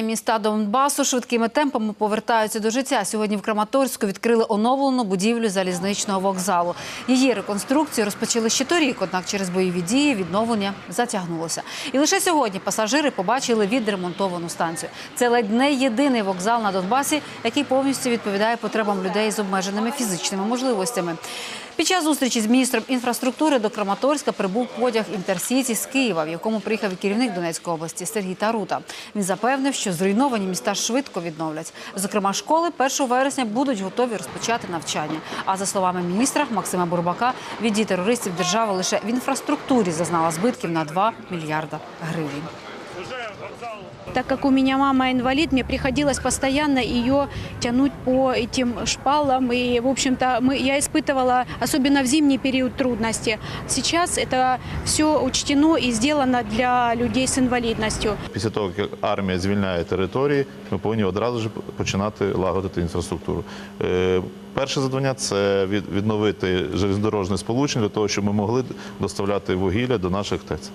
them Міста Донбасу швидкими темпами повертаються до життя. Сьогодні в Краматорську відкрили оновлену будівлю залізничного вокзалу. Її реконструкцію розпочали ще торік, однак через бойові дії відновлення затягнулося. І лише сьогодні пасажири побачили відремонтовану станцію. Це ледь не єдиний вокзал на Донбасі, який повністю відповідає потребам людей з обмеженими фізичними можливостями. Під час зустрічі з міністром інфраструктури до Краматорська прибув потяг інтерсіті з Києва, в якому приїхав керівник Донецької області Сергій Тарута. Він запевнив, що зруйновані міста швидко відновлять. Зокрема, школи 1 вересня будуть готові розпочати навчання. А за словами міністра Максима Бурбака, від дій терористів держава лише в інфраструктурі зазнала збитків на 2 мільярда гривень. Так как у меня мама инвалид, мне приходилось постоянно ее тянуть по этим шпалам. И, в общем-то, мы, я испытывала, особенно в зимний период, трудности. Сейчас это все учтено и сделано для людей с инвалидностью. Після того, як армія звільняє території, ми повинні одразу ж починати лагодити інфраструктуру. Е, Перше завдання це від- відновити железнодорожне сполучення для того, щоб ми могли доставляти вугілля до наших ТЕЦ.